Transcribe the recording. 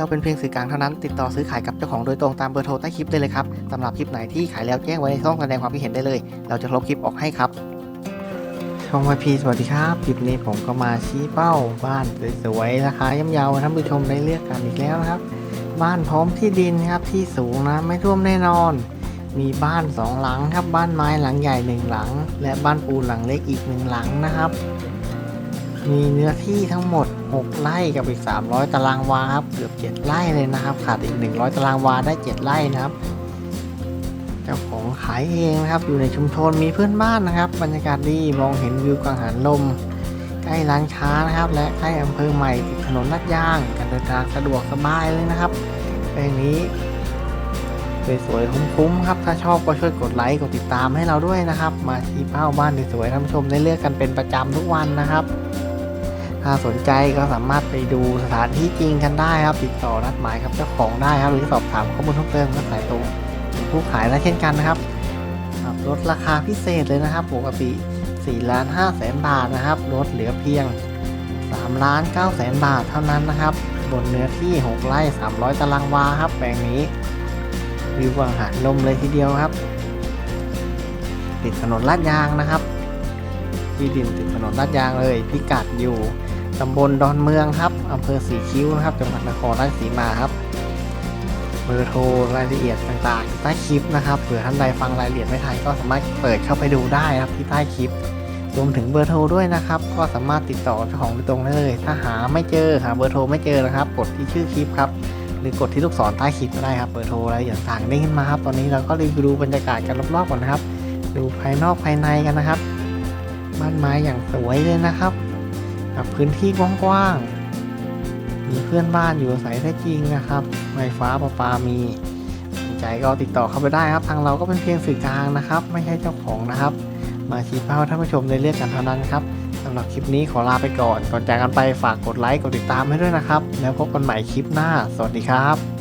เราเป็นเพียงสื่อกลางเท่านั้น ติดต่อซื้อขายกับเจ้าของโดยตรงตามเบอร์โทรใต้คลิปได้เลยครับสำหรับคลิปไหนที่ขายแล้วแจ้งไว้ในช่องแสดงความคิดเห็นได้เลย เราจะลบคลิปออกให้ครับช่องวพีสวัสดีครับ คลิปนี้ผมก็มาชี้เป้า บ้านสวยๆราคาย่ำเยาท่านผู้ชมได้เลือกกันอีกแล้วนะครับ บ้านพร้อมที่ดินครับที่สูงนะไม่ท่วมแน่นอน มีบ้านสองหลังครับบ้านไม้หลังใหญ่หนึ่งหลัง และบ้านปูนหลังเล็กอีกหนึ่งหลังนะครับ มีเนื้อที่ทั้งหมด 6 ไร่กับอีก 300 ตารางวาครับ เกือบ 7 ไร่เลยนะครับ ขาดอีก 100 ตารางวาได้ 7 ไร่นะครับ เจ้าของขายเองนะครับ อยู่ในชุมชนมีเพื่อนบ้านนะครับ บรรยากาศดี มองเห็นวิวกังหันลม ใกล้ร้านค้านะครับ และใกล้อำเภอใหม่ติดถนนลาดยาง การเดินทางสะดวกสบายเลยนะครับแปลงนี้สวยๆคุ้มๆครับ ถ้าชอบก็ช่วยกดไลค์ กดติดตามให้เราด้วยนะครับ มาที่เป้าบ้านสวยๆท่านผู้ชมได้เลือกกันเป็นประจำทุกวันนะครับ ถ้าสนใจก็สามารถไปดูสถานที่จริงกันได้ครับ ติดต่อนัดหมายกับเจ้าของได้ครับ หรือสอบถามข้อมูลเพิ่มเติมก็สายตรงถึงผู้ขายและเช่นกันนะครับครับลดราคาพิเศษเลยนะครับปกติ4ล้าน5แสนบาทนะครับลดเหลือเพียง3ล้าน9แสนบาทเท่านั้นนะครับ บนเนื้อที่ 6 ไร่ 300 ตารางวาครับแปลงนี้วิววังหารลมเลยทีเดียวครับ ติดถนนลาดยางนะครับ ที่ดินติดถนนลาดยางเลย พิกัดอยู่ตำบลดอนเมืองครับอำเภอสีคิ้วนะครับจังหวัดนครราชสีมาครับเบอร์โทรรายละเอียดต่างๆใต้คลิปนะครับเผื่อท่านใดฟังรายละเอียดไม่ทันก็สามารถเปิดเข้าไปดูได้นะครับที่ใต้คลิปรวมถึงเบอร์โทรด้วยนะครับ ก็สามารถติดต่อเจ้าของโดยตรงได้เลย ถ้าหาไม่เจอหาเบอร์โทรไม่เจอนะครับ กดที่ชื่อคลิปครับหรือกดที่ลูกศรใต้คลิปก็ได้ครับเบอร์โทรรายละเอียดต่างๆเด้ขึ้นมาครับตอนนี้เราก็รีวิวดูบรรยากาศกันรอบๆก่อนนะครับ ดูภายนอกภายในกันนะครับ บ้านไม้อย่างสวยเลยนะครับกับพื้นที่กว้างๆ มีเพื่อนบ้านอยู่อาศัยได้จริงนะครับไฟฟ้าประปามีสนใจก็ติดต่อเข้าไปได้ครับ ทางเราก็เป็นเพียงสื่อกลางนะครับ ไม่ใช่เจ้าของนะครับ มาชี้เป้าท่านผู้ชมได้เลือกกันเท่านั้นครับสำหรับคลิปนี้ขอลาไปก่อน ก่อนจากกันไปฝากกดไลค์ กดติดตามให้ด้วยนะครับ แล้วพบกันใหม่คลิปหน้า สวัสดีครับ